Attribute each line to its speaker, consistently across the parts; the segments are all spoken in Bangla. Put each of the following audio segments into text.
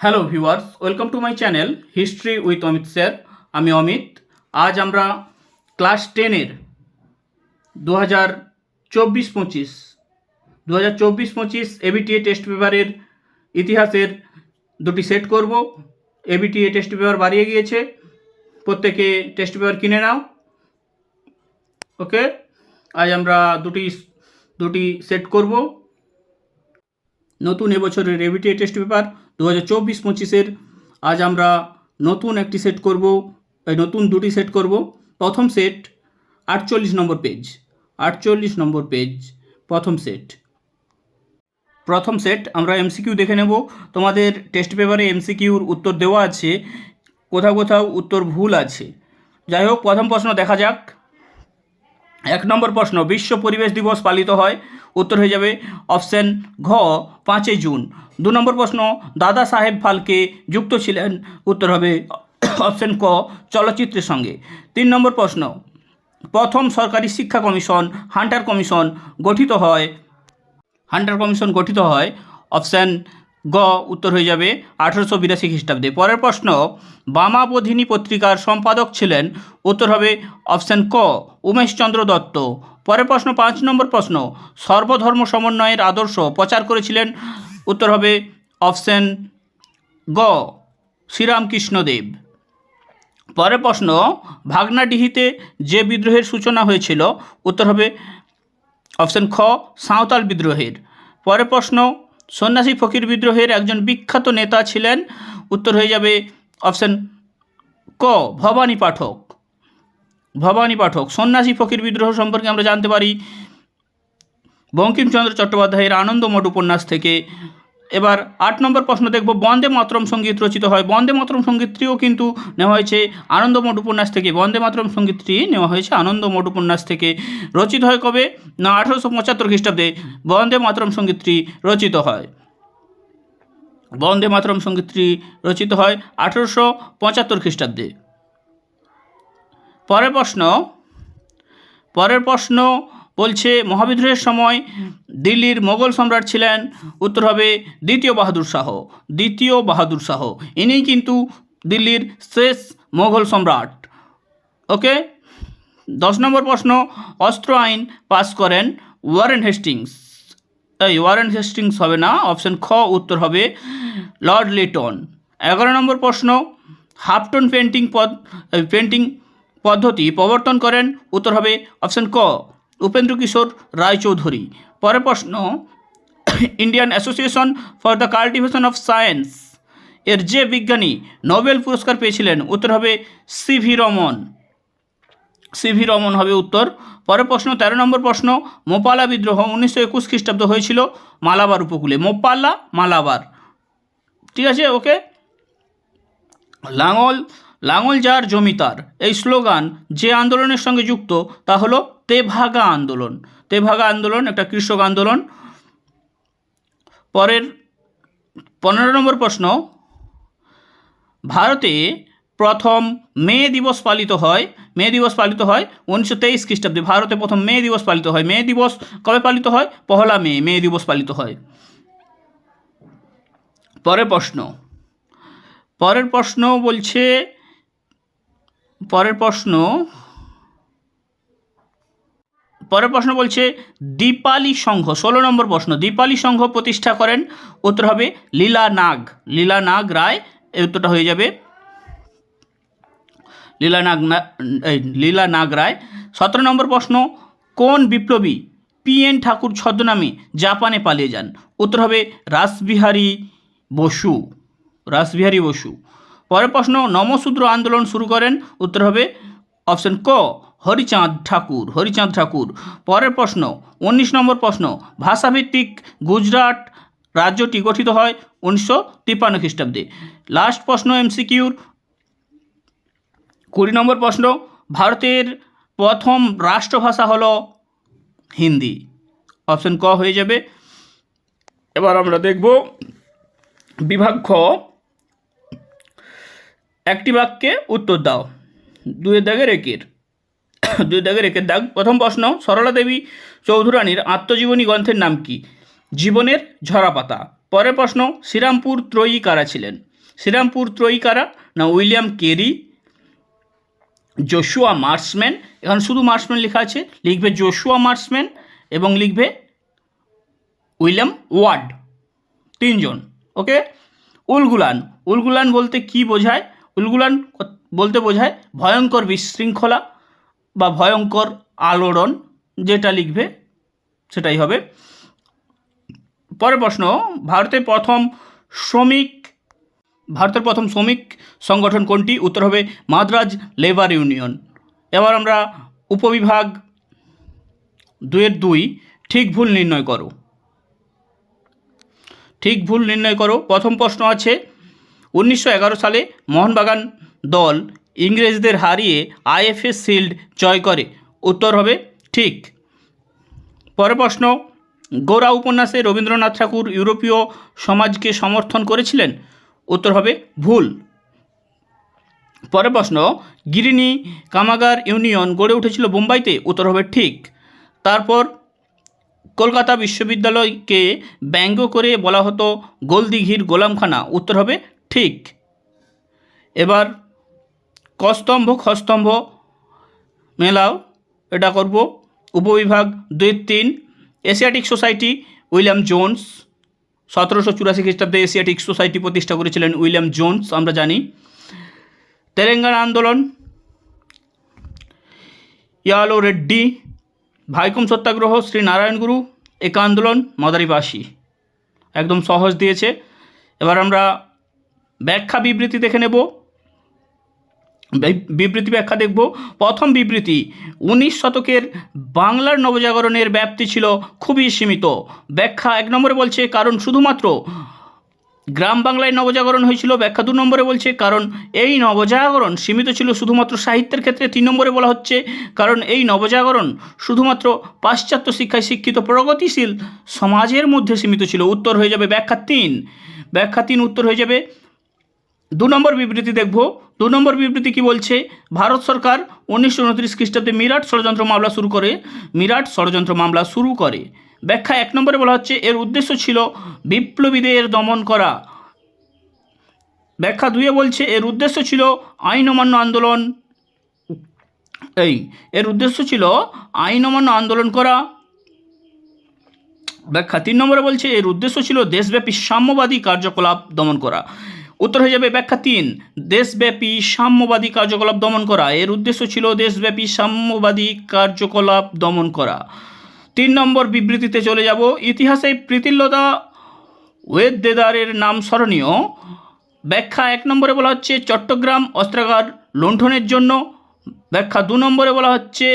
Speaker 1: Hello viewers welcome to my channel history with Amit sir আমি অমিত। আজ আমরা ক্লাস টেনের দু হাজার চব্বিশ পঁচিশ দু হাজার চব্বিশ পঁচিশ এবিটিএ টেস্ট পেপারের ইতিহাসের দুটি সেট করব। এবিটিএ টেস্ট পেপার বাড়িয়ে গিয়েছে। প্রত্যেকে টেস্ট পেপার কিনে নাও। ওকে আজ আমরা দুটি দুটি সেট করব। নতুন এবছরের এবিটিএ টেস্ট পেপার দু হাজার চব্বিশ পঁচিশের। আজ আমরা নতুন একটি সেট করব, এই নতুন দুটি সেট করব। প্রথম সেট আটচল্লিশ নম্বর পেজ আটচল্লিশ নম্বর পেজ প্রথম সেট প্রথম সেট আমরা এমসিকিউ দেখে নেব। তোমাদের টেস্ট পেপারে এমসিকিউর উত্তর দেওয়া আছে, কোথাও কোথাও উত্তর ভুল আছে। যাই হোক, প্রথম প্রশ্ন দেখা যাক। এক নম্বর প্রশ্ন, বিশ্ব পরিবেশ দিবস পালিত হয়, উত্তর হয়ে যাবে অপশন ঘ, পাঁচই জুন। দু নম্বর প্রশ্ন, দাদা সাহেব ফালকে যুক্ত ছিলেন, উত্তর হবে অপশন ক, চলচ্চিত্রের সঙ্গে। তিন নম্বর প্রশ্ন, প্রথম সরকারি শিক্ষা কমিশন, হান্টার কমিশন গঠিত হয়, হান্টার কমিশন গঠিত হয়, অপশান গ, উত্তর হয়ে যাবে আঠারোশো বিরাশি খ্রিস্টাব্দে। পরের প্রশ্ন, বামাবোধিনী পত্রিকার সম্পাদক ছিলেন, উত্তর হবে অপশান ক, উমেশচন্দ্র দত্ত। পরের প্রশ্ন, পাঁচ নম্বর প্রশ্ন, সর্বধর্ম সমন্বয়ের আদর্শ প্রচার করেছিলেন, উত্তর হবে অপশান গ, শ্রীরামকৃষ্ণদেব। পরের প্রশ্ন, ভাগনাডিহিতে যে বিদ্রোহের সূচনা হয়েছিল, উত্তর হবে অপশন খ, সাঁওতাল বিদ্রোহের। পরের প্রশ্ন সন্ন্যাসী ফকির বিদ্রোহের একজন বিখ্যাত নেতা ছিলেন। উত্তর হয়ে যাবে অপশান ক, ভবানী পাঠক। ভবানী পাঠক, সন্ন্যাসী ফকির বিদ্রোহ সম্পর্কে আমরা জানতে পারি। বঙ্কিমচন্দ্র চট্টোপাধ্যায়ের আনন্দমঠ উপন্যাস থেকে এবার আট নম্বর প্রশ্ন দেখব। বন্দে মাতরম সংগীত রচিত হয়। বন্দে মাতরম সঙ্গীতটিও কিন্তু নেওয়া হয়েছে আনন্দমঠ উপন্যাস থেকে। বন্দে মাতরম সঙ্গীতটি নেওয়া হয়েছে আনন্দমঠ উপন্যাস থেকে। রচিত হয় কবে? না, আঠারোশো পঁচাত্তর খ্রিস্টাব্দে বন্দে মাতরম সঙ্গীতটি রচিত হয়। বন্দে মাতরম সঙ্গীতটি রচিত হয় আঠারোশো পঁচাত্তর খ্রিস্টাব্দে। পরের প্রশ্ন পরের প্রশ্ন বলছে, মহাবিদ্রোহের সময় দিল্লির মোগল সম্রাট ছিলেন। উত্তর হবে দ্বিতীয় বাহাদুর শাহ। দ্বিতীয় বাহাদুর শাহ। ইনিই কিন্তু দিল্লির শেষ মোগল সম্রাট। ওকে দশ নম্বর প্রশ্ন, অস্ত্র আইন পাস করেন ওয়ারেন হেস্টিংস। এই ওয়ারেন হেস্টিংস হবে না, অপশন খ উত্তর হবে লর্ড লিটন। এগারো নম্বর প্রশ্ন, হাফটন পেন্টিং পদ পেন্টিং পদ্ধতি প্রবর্তন করেন, উত্তর হবে অপশন ক। উপেন্দ্র কিশোর রায়চৌধুরী। পরের প্রশ্ন Indian Association for the Cultivation of Science এর যে বিজ্ঞানী নোবেল পুরস্কার পেয়েছিলেন, উত্তর হবে সিভি রমন। সিভি রমন হবে উত্তর। পরের প্রশ্ন, তেরো নম্বর প্রশ্ন, মোপালা বিদ্রোহ উনিশশো একুশ খ্রিস্টাব্দ হয়েছিল মালাবার উপকূলে। মোপাল্লা মালাবার। ঠিক আছে, ওকে? লাঙল লাঙল যার জমিতার এই স্লোগান যে আন্দোলনের সঙ্গে যুক্ত, তা হলো তেভাগা আন্দোলন। তেভাগা আন্দোলন একটা কৃষক আন্দোলন। পরের পনেরো নম্বর প্রশ্ন, ভারতে প্রথম মে দিবস পালিত হয়। মে দিবস পালিত হয় উনিশশো তেইশ খ্রিস্টাব্দে। ভারতে প্রথম মে দিবস পালিত হয়। মে দিবস কবে পালিত হয়? পহলা মে মে দিবস পালিত হয়। পরের প্রশ্ন পরের প্রশ্ন বলছে পরের প্রশ্ন পরের প্রশ্ন বলছে, দীপালি সংঘ, ষোলো নম্বর প্রশ্ন, দীপালি সংঘ প্রতিষ্ঠা করেন, উত্তর হবে লীলা নাগ লীলা নাগ রায় এই উত্তরটা হয়ে যাবে, লীলা নাগ না- লীলা নাগ রায়। সতেরো নম্বর প্রশ্ন, কোন বিপ্লবী পি এন ঠাকুর ছদ্মনামে জাপানে পালিয়ে যান? উত্তর হবে রাসবিহারী বসু রাসবিহারী বসু। পরের প্রশ্ন নমশূদ্র আন্দোলন শুরু করেন, উত্তর হবে অপশন ক, হরিচাঁদ ঠাকুর হরিচাঁদ ঠাকুর। পরের প্রশ্ন, উনিশ নম্বর প্রশ্ন, ভাষাভিত্তিক গুজরাট রাজ্যটি গঠিত হয় উনিশশো তিপ্পান্ন খ্রিস্টাব্দে। লাস্ট প্রশ্ন, এমসিকিউর। কুড়ি নম্বর প্রশ্ন, ভারতের প্রথম রাষ্ট্রভাষা হল হিন্দি। অপশন ক হয়ে যাবে। এবার আমরা দেখব বিভাগ খ। একটি বাক্যে উত্তর দাও। দুয়ের দাগের একের। দুই দাগের একের দাগ। প্রথম প্রশ্ন, সরলা দেবী চৌধুরানীর আত্মজীবনী গ্রন্থের নাম কি? জীবনের ঝরাপাতা। পরের প্রশ্ন, শ্রীরামপুর ত্রয়ী কারা ছিলেন? শ্রীরামপুর ত্রয়ীকারা না, উইলিয়াম কেরি জোশুয়া মার্সম্যান। এখানে শুধু মার্সম্যান লেখা আছে, লিখবে জোশুয়া মার্সম্যান এবং লিখবে উইলিয়াম ওয়ার্ড। তিনজন, ওকে? উলগুলান। উলগুলান বলতে কি বোঝায়? উলগুলান বলতে বোঝায় ভয়ঙ্কর বিশৃঙ্খলা বা ভয়ঙ্কর আলোড়ন, যেটা লিখবে সেটাই হবে। পরের প্রশ্ন, ভারতের প্রথম শ্রমিক ভারতের প্রথম শ্রমিক সংগঠন কোনটি? উত্তর হবে মাদ্রাজ লেবার ইউনিয়ন। এবার আমরা উপবিভাগ দুয়ের দুই, ঠিক ভুল নির্ণয় করো। ঠিক ভুল নির্ণয় করো। প্রথম প্রশ্ন আছে উনিশশো এগারো সালে মোহনবাগান দল ইংরেজদের হারিয়ে আইএফএ শিল্ড জয় করে। উত্তর হবে ঠিক। পরের প্রশ্ন, গোরা উপন্যাসে রবীন্দ্রনাথ ঠাকুর ইউরোপীয় সমাজকে সমর্থন করেছিলেন? উত্তর হবে ভুল। পরের প্রশ্ন, গিরিনি কামাগার ইউনিয়ন গড়ে উঠেছিল বোম্বাইতে উত্তর হবে ঠিক। তারপর, কলকাতা বিশ্ববিদ্যালয়কে ব্যঙ্গ করে বলা হতো গোলদিঘির গোলামখানা? উত্তর হবে ঠিক। এবার কস্তম্ভ, খস্তম্ভ, মেলাও, এটা করব। উপবিভাগ দুই, তিন এশিয়াটিক সোসাইটি উইলিয়াম জোন্স। সতেরোশো চুরাশি খ্রিস্টাব্দে এশিয়াটিক সোসাইটি প্রতিষ্ঠা করেছিলেন উইলিয়াম জোন্স, আমরা জানি। তেলেঙ্গানা আন্দোলন, ইয়ালো রেড্ডি, ভাইকম সত্যাগ্রহ, শ্রী নারায়ণ গুরু, একা আন্দোলন, মাদারিবাসী। একদম সহজ দিয়েছে। এবার আমরা ব্যাখ্যা বিবৃতি দেখে নেব। বিবৃতি ব্যাখ্যা দেখব। প্রথম বিবৃতি, উনিশ শতকের বাংলার নবজাগরণের ব্যাপ্তি ছিল খুবই সীমিত। ব্যাখ্যা এক নম্বরে বলছে, কারণ শুধুমাত্র গ্রাম বাংলায় নবজাগরণ হয়েছিল, ব্যাখ্যা দু নম্বরে বলছে, কারণ এই নবজাগরণ সীমিত ছিল শুধুমাত্র সাহিত্যের ক্ষেত্রে। তিন নম্বরে বলা হচ্ছে, কারণ এই নবজাগরণ শুধুমাত্র পাশ্চাত্য শিক্ষায় শিক্ষিত প্রগতিশীল সমাজের মধ্যে সীমিত ছিল। উত্তর হয়ে যাবে ব্যাখ্যা তিন। ব্যাখ্যা তিন উত্তর হয়ে যাবে দু নম্বর বিবৃতি দেখব। দু নম্বর বিবৃতি কি বলছে? ভারত সরকার উনিশশো উনত্রিশ খ্রিস্টাব্দে মিরাট ষড়যন্ত্র মামলা শুরু করে। মিরাট ষড়যন্ত্র মামলা শুরু করে। ব্যাখ্যা এক নম্বরে বলা হচ্ছে, এর উদ্দেশ্য ছিল বিপ্লবীদের দমন করা। ব্যাখ্যা দুয়ে বলছে, এর উদ্দেশ্য ছিল আইন অমান্য আন্দোলন। এই, এর উদ্দেশ্য ছিল আইন অমান্য আন্দোলন করা। ব্যাখ্যা তিন নম্বরে বলছে, এর উদ্দেশ্য ছিল দেশব্যাপী সাম্যবাদী কার্যকলাপ দমন করা। উত্তর হয়ে যাবে ব্যাখ্যা তিন। দেশব্যাপী সাম্যবাদী কার্যকলাপ দমন করা। এর উদ্দেশ্য ছিল দেশব্যাপী সাম্যবাদী কার্যকলাপ দমন করা। তিন নম্বর বিবৃতিতে চলে যাব। ইতিহাসে প্রীতিল্লতা ওয়েদ দেদারের নাম স্মরণীয়। ব্যাখ্যা এক নম্বরে বলা হচ্ছে চট্টগ্রাম অস্ত্রাগার লুণ্ঠনের জন্য। ব্যাখ্যা দু নম্বরে বলা হচ্ছে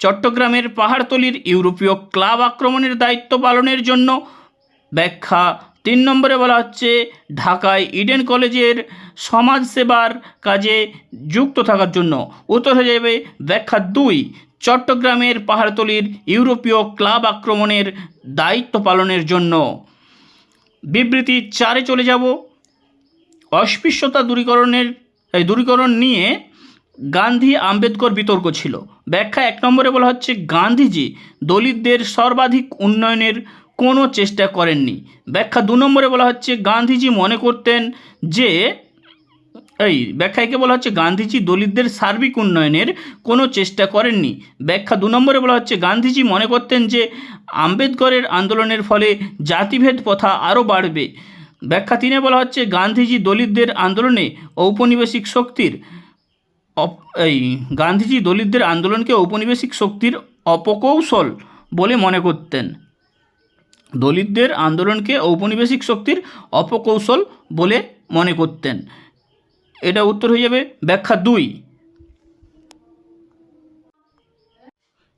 Speaker 1: চট্টগ্রামের পাহাড়তলির ইউরোপীয় ক্লাব আক্রমণের দায়িত্ব পালনের জন্য। ব্যাখ্যা তিন নম্বরে বলা হচ্ছে, ঢাকায় ইডেন কলেজের সমাজসেবার কাজে যুক্ত থাকার জন্য। উত্তর হয়ে যাবে ব্যাখ্যা দুই, চট্টগ্রামের পাহাড়তলির ইউরোপীয় ক্লাব আক্রমণের দায়িত্ব পালনের জন্য। বিবৃতি চারে চলে যাব। অস্পৃশ্যতা দূরীকরণের দূরীকরণ নিয়ে গান্ধী আম্বেদকর বিতর্ক ছিল। ব্যাখ্যা এক নম্বরে বলা হচ্ছে, গান্ধীজি দলিতদের সর্বাধিক উন্নয়নের কোনো চেষ্টা করেননি। ব্যাখ্যা দু নম্বরে বলা হচ্ছে, গান্ধীজি মনে করতেন যে, এই ব্যাখ্যাকে বলা হচ্ছে, গান্ধীজি দলিতদের সার্বিক উন্নয়নের কোনো চেষ্টা করেননি। ব্যাখ্যা দু নম্বরে বলা হচ্ছে, গান্ধীজি মনে করতেন যে, আম্বেদকরের আন্দোলনের ফলে জাতিভেদ প্রথা আরও বাড়বে। ব্যাখ্যা তিনে বলা হচ্ছে, গান্ধীজি দলিতদের আন্দোলনে ঔপনিবেশিক শক্তির এই গান্ধীজি দলিতদের আন্দোলনকে ঔপনিবেশিক শক্তির অপকৌশল বলে মনে করতেন। দলিতদের আন্দোলনকে ঔপনিবেশিক শক্তির অপকৌশল বলে মনে করতেন। এটা উত্তর হয়ে যাবে ব্যাখ্যা দুই।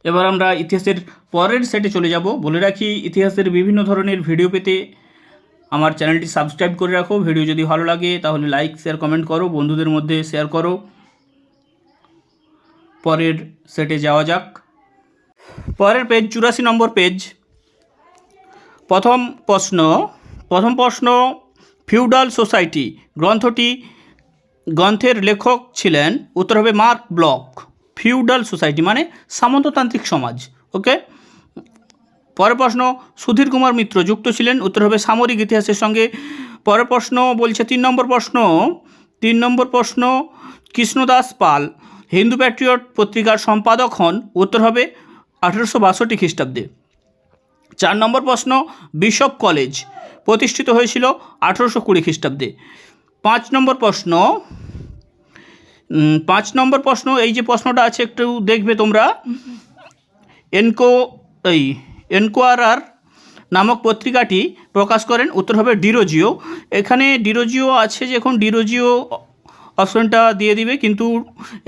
Speaker 1: এবার আমরা ইতিহাসের পরের সেটে চলে যাব। বলে রাখি, ইতিহাসের বিভিন্ন ধরনের ভিডিও পেতে আমার চ্যানেলটি সাবস্ক্রাইব করে রাখো। ভিডিও যদি ভালো লাগে, তাহলে লাইক শেয়ার কমেন্ট করো। বন্ধুদের মধ্যে শেয়ার করো। পরের সেটে যাওয়া যাক। পরের পেজ চুরাশি নম্বর পেজ প্রথম প্রশ্ন প্রথম প্রশ্ন, ফিউডাল সোসাইটি গ্রন্থটি গ্রন্থের লেখক ছিলেন, উত্তর হবে মার্ক ব্লক। ফিউডাল সোসাইটি মানে সামন্ততান্ত্রিক সমাজ ওকে পরের প্রশ্ন, সুধীর কুমার মিত্র যুক্ত ছিলেন, উত্তর হবে সামরিক ইতিহাসের সঙ্গে। পরের প্রশ্ন বলছে, তিন নম্বর প্রশ্ন, তিন নম্বর প্রশ্ন, কৃষ্ণদাস পাল, হিন্দু প্যাট্রিয়ট পত্রিকার সম্পাদক হন, উত্তর হবে আঠেরোশো বাষট্টি খ্রিস্টাব্দে। চার নম্বর প্রশ্ন, বিশপ কলেজ প্রতিষ্ঠিত হয়েছিল আঠেরোশো কুড়ি খ্রিস্টাব্দে। পাঁচ নম্বর প্রশ্ন পাঁচ নম্বর প্রশ্ন, এই যে প্রশ্নটা আছে, একটু দেখবে তোমরা। এনকো, এই, এনকোয়ারার নামক পত্রিকাটি প্রকাশ করেন, উত্তর হবে ডিরোজিও। এখানে ডিরোজিও আছে যে, এখন ডিরোজিও অপশনটা দিয়ে দিবে, কিন্তু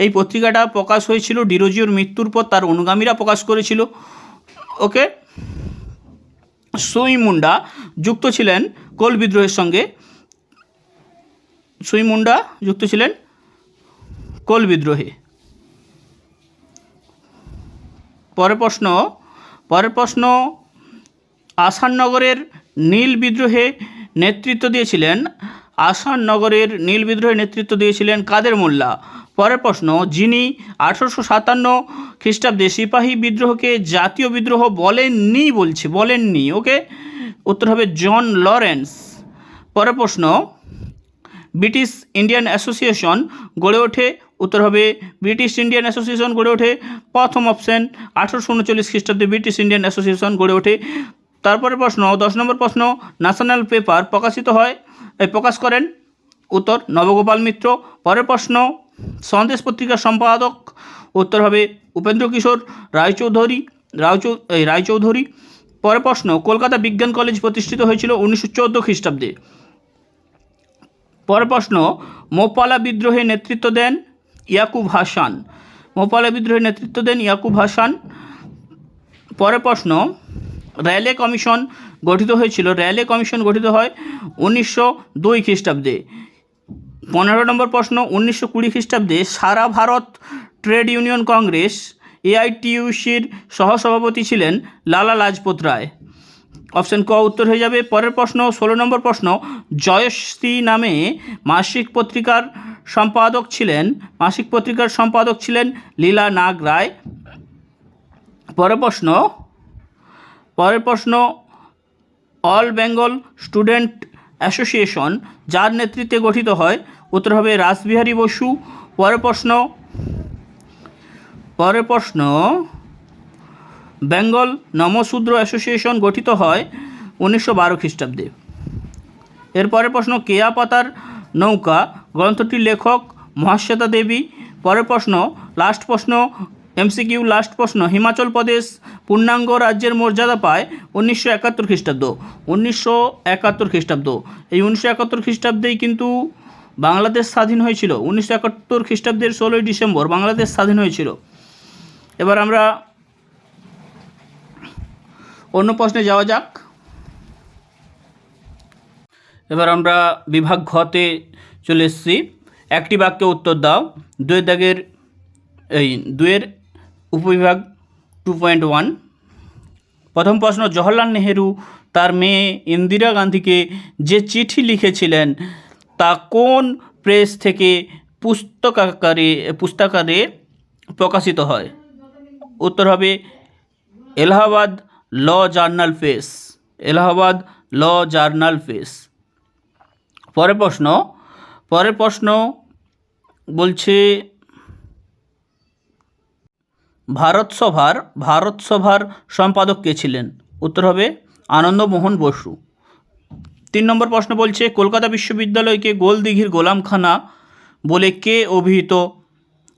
Speaker 1: এই পত্রিকাটা প্রকাশ হয়েছিল ডিরোজিওর মৃত্যুর পর, তার অনুগামীরা প্রকাশ করেছিল। ওকে? সুই মুন্ডা যুক্ত ছিলেন কোল বিদ্রোহের সঙ্গে। সুই মুন্ডা যুক্ত ছিলেন কোল বিদ্রোহে। পরের প্রশ্ন পরের প্রশ্ন, আসাননগরের নীল বিদ্রোহে নেতৃত্ব দিয়েছিলেন। আসাননগরের নীল বিদ্রোহে নেতৃত্ব দিয়েছিলেন কাদের মোল্লা? পরের প্রশ্ন, যিনি আঠারোশো সাতান্ন খ্রিস্টাব্দে সিপাহী বিদ্রোহকে জাতীয় বিদ্রোহ বলেননি বলছে, বলেননি, ওকে? উত্তর হবে জন লরেন্স। পরের প্রশ্ন, ব্রিটিশ ইন্ডিয়ান অ্যাসোসিয়েশন গড়ে ওঠে, উত্তর হবে ব্রিটিশ ইন্ডিয়ান অ্যাসোসিয়েশন গড়ে ওঠে, প্রথম অপশন আঠারোশো উনচল্লিশ খ্রিস্টাব্দে ব্রিটিশ ইন্ডিয়ান অ্যাসোসিয়েশন গড়ে ওঠে। তারপরে প্রশ্ন, দশ নম্বর প্রশ্ন ন্যাশনাল পেপার প্রকাশিত হয় প্রকাশ করেন, উত্তর, নবগোপাল মিত্র। পরের প্রশ্ন সন্দেশ পত্রিকার সম্পাদক, উত্তর হবে উপেন্দ্র কিশোর রায়চৌধুরী রায়চৌ রায়চৌধুরী পরের প্রশ্ন, কলকাতা বিজ্ঞান কলেজ প্রতিষ্ঠিত হয়েছিল উনিশশো চোদ্দ খ্রিস্টাব্দে। পরের প্রশ্ন, মোপালা বিদ্রোহে নেতৃত্ব দেন ইয়াকুব হাসান। মোপালা বিদ্রোহে নেতৃত্ব দেন ইয়াকুব হাসান। পরের প্রশ্ন, র্যালে কমিশন গঠিত হয়েছিল। র্যালে কমিশন গঠিত হয় উনিশশো দুই খ্রিস্টাব্দে। পনেরো নম্বর প্রশ্ন, উনিশশো কুড়ি খ্রিস্টাব্দে সারা ভারত ট্রেড ইউনিয়ন কংগ্রেস এআইটিইউসির সহসভাপতি ছিলেন লালা লাজপত রায়। অপশন ক উত্তর হয়ে যাবে। পরের প্রশ্ন, ষোলো নম্বর প্রশ্ন, জয়শ্রী নামে মাসিক পত্রিকার সম্পাদক ছিলেন, মাসিক পত্রিকার সম্পাদক ছিলেন লীলা নাগ রায়। পরের প্রশ্ন পরের প্রশ্ন, অল বেঙ্গল স্টুডেন্ট অ্যাসোসিয়েশন, যার নেতৃত্বে গঠিত হয় উত্তর হবে রাসবিহারী বসু। পরের প্রশ্ন পরের প্রশ্ন, বেঙ্গল নমশূদ্র অ্যাসোসিয়েশন গঠিত হয় উনিশশো বারো খ্রিস্টাব্দে। এরপরের প্রশ্ন কেয়া পাতার নৌকা, গ্রন্থটির লেখক মহাশ্বেতা দেবী। পরের প্রশ্ন, লাস্ট প্রশ্ন এমসিকিউ লাস্ট প্রশ্ন, হিমাচল প্রদেশ পূর্ণাঙ্গ রাজ্যের মর্যাদা পায় উনিশশো একাত্তর খ্রিস্টাব্দ। উনিশশো একাত্তর খ্রিস্টাব্দ। এই উনিশশো একাত্তর খ্রিস্টাব্দেই কিন্তু বাংলাদেশ স্বাধীন হয়েছিল। উনিশশো একাত্তর খ্রিস্টাব্দের ষোলোই ডিসেম্বর বাংলাদেশ স্বাধীন হয়েছিল। এবার আমরা অন্য প্রশ্নে যাওয়া যাক। এবার আমরা বিভাগ ঘতে চলে এসেছি। একটি বাক্যে উত্তর দাও। দুয়ের দাগের, এই, দুয়ের উপবিভাগ টু পয়েন্ট ওয়ান প্রথম প্রশ্ন, জওহরলাল নেহেরু তার মেয়ে ইন্দিরা গান্ধীকে যে চিঠি লিখেছিলেন তা কোন প্রেস থেকে পুস্তকাকারে পুস্তকারে প্রকাশিত হয়? উত্তর হবে, এলাহাবাদ ল জার্নাল ফেস এলাহাবাদ ল জার্নাল ফেস পরের প্রশ্ন পরের প্রশ্ন বলছে ভারত সভার ভারত সভার সম্পাদক কে ছিলেন? উত্তর হবে আনন্দমোহন বসু। তিন নম্বর প্রশ্ন বলছে, কলকাতা বিশ্ববিদ্যালয়কে গোলদিঘির গোলামখানা বলে কে অভিহিত,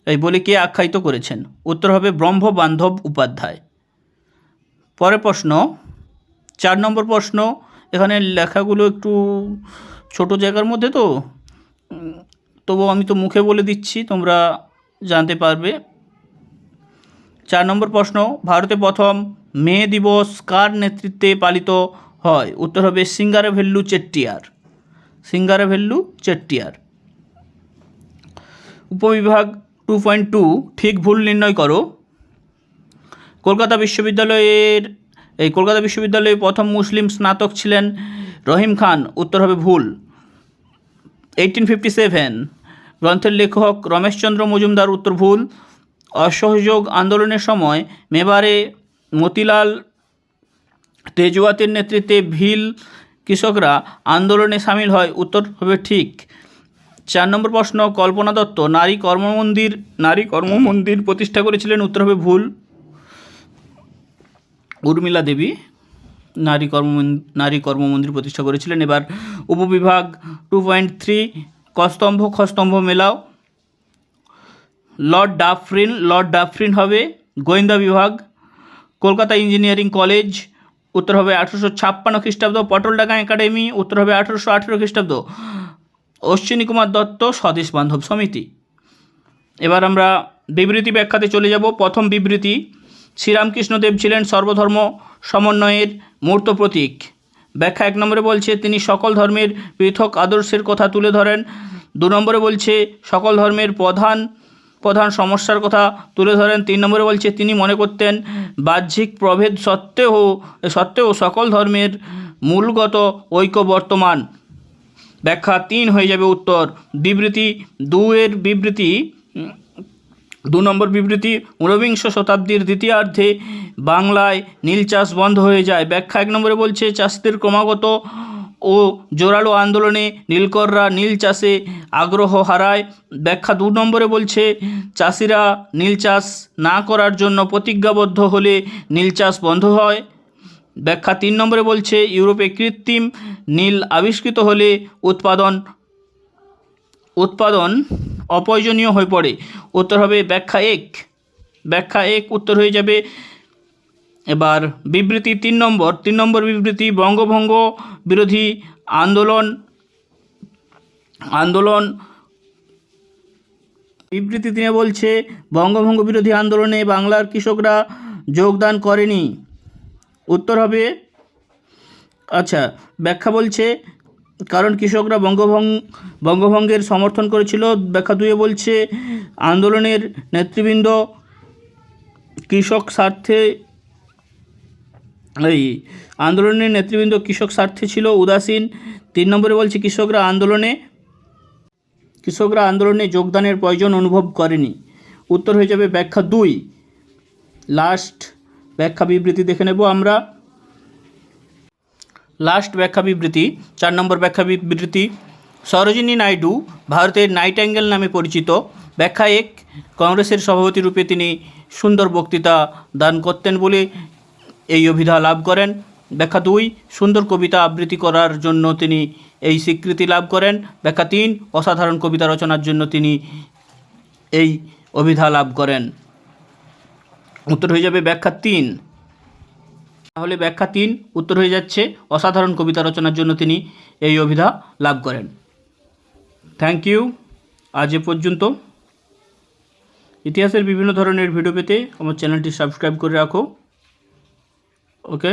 Speaker 1: এই বলে কে আখ্যায়িত করেছেন? উত্তর হবে ব্রহ্ম বান্ধব উপাধ্যায়। পরের প্রশ্ন, চার নম্বর প্রশ্ন, এখানে লেখাগুলো একটু ছোট জায়গার মধ্যে তো তবু আমি তো মুখে বলে দিচ্ছি, তোমরা জানতে পারবে। চার নম্বর প্রশ্ন, ভারতে প্রথম মে দিবস কার নেতৃত্বে পালিত হয়? উত্তর হবে সিঙ্গারাভেল্লু চেট্টিয়ার। সিঙ্গারাভেল্লু চেট্টিয়ার। উপবিভাগ টু পয়েন্ট টু, ঠিক ভুল নির্ণয় করো। কলকাতা বিশ্ববিদ্যালয়ের, এই কলকাতা বিশ্ববিদ্যালয়ে প্রথম মুসলিম স্নাতক ছিলেন রহিম খান, উত্তর হবে ভুল। এইটিন ফিফটি সেভেন গ্রন্থের লেখক রমেশচন্দ্র মজুমদার, উত্তর ভুল। অসহযোগ আন্দোলনের সময় মেবারে মতিলাল তেজওয়াতের নেতৃত্বে ভিল কৃষকরা আন্দোলনে সামিল হয়। উত্তর হবে ঠিক। চার নম্বর প্রশ্ন, কল্পনা দত্ত নারী কর্মমন্দির নারী কর্মমন্দির প্রতিষ্ঠা করেছিলেন, উত্তর হবে ভুল। উর্মিলা দেবী নারী কর্ম নারী কর্মমন্দির প্রতিষ্ঠা করেছিলেন। এবার উপবিভাগ টু পয়েন্ট থ্রি কস্তম্ভ, খস্তম্ভ মেলাও। লর্ড ডাফরিন লর্ড ডাফরিন হবে গোয়েন্দা বিভাগ, কলকাতা ইঞ্জিনিয়ারিং কলেজ, উত্তর হবে আঠেরোশো ছাপ্পান্ন খ্রিস্টাব্দ পটলডাঙ্গা একাডেমি, উত্তর হবে আঠেরোশো আঠেরো খ্রিস্টাব্দ। অশ্বিনী কুমার দত্ত, স্বদেশ বান্ধব সমিতি। এবার আমরা বিবৃতি ব্যাখ্যাতে চলে যাব। প্রথম বিবৃতি, শ্রীরামকৃষ্ণদেব ছিলেন সর্বধর্ম সমন্বয়ের মূর্ত প্রতীক। ব্যাখ্যা এক নম্বরে বলছে, তিনি সকল ধর্মের পৃথক আদর্শের কথা তুলে ধরেন। দু নম্বরে বলছে, সকল ধর্মের প্রধান প্রধান সমস্যার কথা তুলে ধরেন। তিন নম্বরে বলছে, তিনি মনে করতেন বাহ্যিক প্রভেদ সত্ত্বেও সত্ত্বেও সকল ধর্মের মূলগত ঐক্য বর্তমান। ব্যাখ্যা তিন হয়ে যাবে উত্তর। বিবৃতি দুয়ের বিবৃতি, দু নম্বর বিবৃতি, ঊনবিংশ শতাব্দীর দ্বিতীয়ার্ধে বাংলায় নীল চাষ বন্ধ হয়ে যায়। ব্যাখ্যা এক নম্বরে বলছে, চাষিদের ক্রমাগত ও জোরালো আন্দোলনে নীলকররা নীল চাষে আগ্রহ হারায়। ব্যাখ্যা দু নম্বরে বলছে, চাষিরা নীল চাষ না করার জন্য প্রতিজ্ঞাবদ্ধ হলে নীল চাষ বন্ধ হয়। ব্যাখ্যা তিন নম্বরে বলছে, ইউরোপে কৃত্রিম নীল আবিষ্কৃত হলে উৎপাদন উৎপাদন অপ্রয়োজনীয় হয়ে পড়ে। উত্তর হবে ব্যাখ্যা এক। ব্যাখ্যা এক উত্তর হয়ে যাবে এবার বিবৃতি তিন নম্বর। তিন নম্বর বিবৃতি, বঙ্গভঙ্গ বিরোধী আন্দোলন আন্দোলন। বিবৃতি তিনে বলছে, বঙ্গভঙ্গ বিরোধী আন্দোলনে বাংলার কৃষকরা যোগদান করেনি। উত্তর হবে আচ্ছা ব্যাখ্যা বলছে, কারণ কৃষকরা বঙ্গভঙ্গ, বঙ্গভঙ্গের সমর্থন করেছিল। ব্যাখ্যা দুয়ে বলছে, আন্দোলনের নেতৃবৃন্দ কৃষক স্বার্থে এই, আন্দোলনের নেতৃবৃন্দ কৃষক স্বার্থে ছিল উদাসীন। তিন নম্বরে বলছে, কৃষকরা আন্দোলনে কৃষকরা আন্দোলনে যোগদানের প্রয়োজন অনুভব করেনি। উত্তর হয়ে যাবে ব্যাখ্যা দুই। লাস্ট ব্যাখ্যা বিবৃতি দেখে নেব আমরা। লাস্ট ব্যাখ্যা বিবৃতি, চার নম্বর ব্যাখ্যা বিবৃতি। সরোজিনী নাইডু ভারতের নাইট অ্যাঙ্গেল নামে পরিচিত। ব্যাখ্যা এক, কংগ্রেসের সভাপতি রূপে তিনি সুন্দর বক্তৃতা দান করতেন বলে এই অভিধা লাভ করেন। ব্যাখ্যা দুই, সুন্দর কবিতা আবৃত্তি করার জন্য তিনি এই স্বীকৃতি লাভ করেন। ব্যাখ্যা তিন, অসাধারণ কবিতা রচনার জন্য তিনি এই অভিধা লাভ করেন। উত্তর হয়ে যাবে ব্যাখ্যা তিন। তাহলে ব্যাখ্যা তিন উত্তর হয়ে যাচ্ছে, অসাধারণ কবিতা রচনার জন্য তিনি এই অভিধা লাভ করেন। থ্যাংক ইউ আজ এ পর্যন্ত। ইতিহাসের বিভিন্ন ধরনের ভিডিও পেতে আমার চ্যানেলটি সাবস্ক্রাইব করে রাখো। ওকে